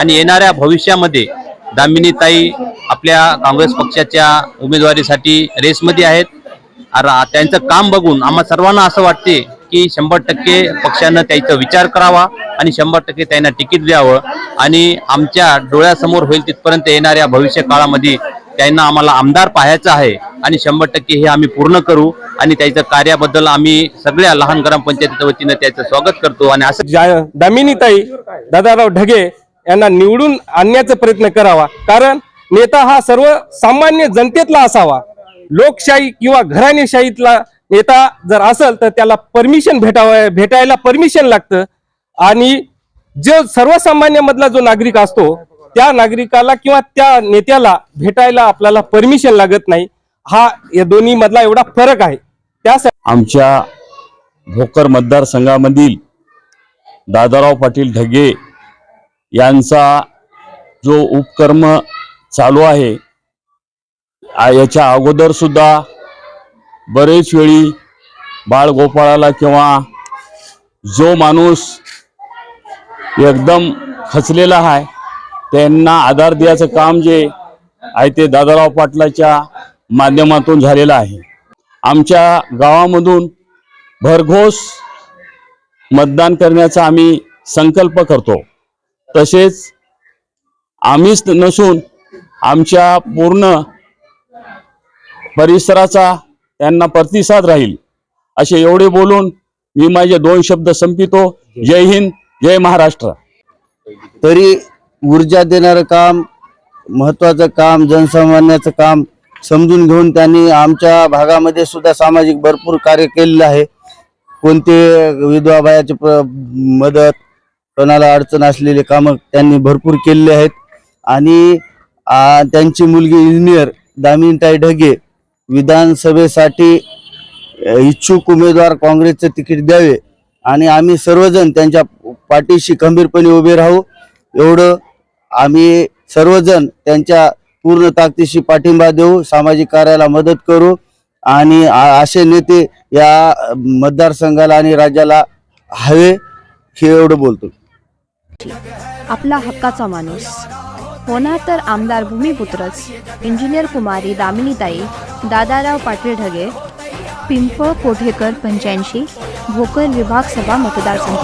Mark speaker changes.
Speaker 1: आणि येणाऱ्या भविष्यामध्ये दामिनीताई आपल्या काँग्रेस पक्षाच्या उमेदवारीसाठी रेसमध्ये आहेत. त्यांचं काम बघून आम्हा सर्वांना असं वाटते की शंभर टक्के पक्षानं त्याचा विचार करावा आणि शंभर टक्के त्यांना तिकीट द्यावं आणि आमच्या डोळ्यासमोर होईल तिथपर्यंत येणाऱ्या भविष्य काळामध्ये त्यांना आम्हाला आमदार पाहायचं आहे आणि शंभर टक्के हे आम्ही पूर्ण करू आणि त्याच्या कार्याबद्दल आम्ही सगळ्या लहान ग्रामपंचायतीच्या वतीनं त्याचं स्वागत करतो आणि असं
Speaker 2: दामिनीताई दादाराव ढगे यांना निवडून आणण्याचा प्रयत्न करावा. कारण नेता हा सर्व सामान्य जनतेतला असावा. लोकशाही किंवा घराणेशाहीतला नेता जर असेल तर त्याला परमिशन भेटावं भेटायला परमिशन लागतं. आणि जो सर्वसामान्य मधला जो नागरिक असतो त्या नागरिकाला किंवा त्या नेत्याला भेटायला आपल्याला परमिशन लागत नाही. हा या दोन्ही मधला एवढा फरक आहे. त्यासाठी
Speaker 3: आमच्या भोकर मतदारसंघामधील दादाराव पाटील ढगे यांचा जो उपक्रम चालू आहे याच्या अगोदर सुद्धा बरेच वेळी बाळगोपाळाला किंवा जो माणूस एकदम खचलेला आहे त्यांना आधार द्यायचं काम जे आहे ते दादाराव पाटलाच्या माध्यमातून झालेलं आहे. आमच्या गावामधून भरघोस मतदान करण्याचा आम्ही संकल्प करतो. तसेच आम्हीच नसून आमच्या पूर्ण परिसराचा त्यांना प्रतिसाद राहील असे एवढे बोलून मी माझे दोन शब्द संपितो. जय हिंद जय महाराष्ट्र.
Speaker 4: तरी ऊर्जा देणारं काम महत्वाचं काम जनसामान्याचं काम समजून घेऊन त्यांनी आमच्या भागामध्ये सुद्धा सामाजिक भरपूर कार्य केलेलं आहे. कोणते विधवा बायाची मदत कोणाला अडचण असलेले कामं त्यांनी भरपूर केलेले आहेत. आणि त्यांची मुलगी इंजिनियर दामिनताई ढगे विधानसभेसाठी इच्छुक उमेदवार काँग्रेसचं तिकीट द्यावे. आणि आम्ही सर्वजण त्यांच्या पाठीशी खंबीरपणे उभे राहू. एवढं आम्ही सर्वजण त्यांच्या पूर्ण ताकदीशी पाठिंबा देऊ सामाजिक कार्याला मदत करू. आणि असे नेते या मतदारसंघाला आणि राज्याला हवे हे एवढं बोलतो.
Speaker 5: आपला हक्काचा माणूस. होणार तर आमदार भूमिपुत्रच. इंजिनियर कुमारी दामिनीताई दादाराव पाटील ढगे पिंपळ कोठेकर पंच्याऐंशी भोकर विभाग सभा मतदारसंघ.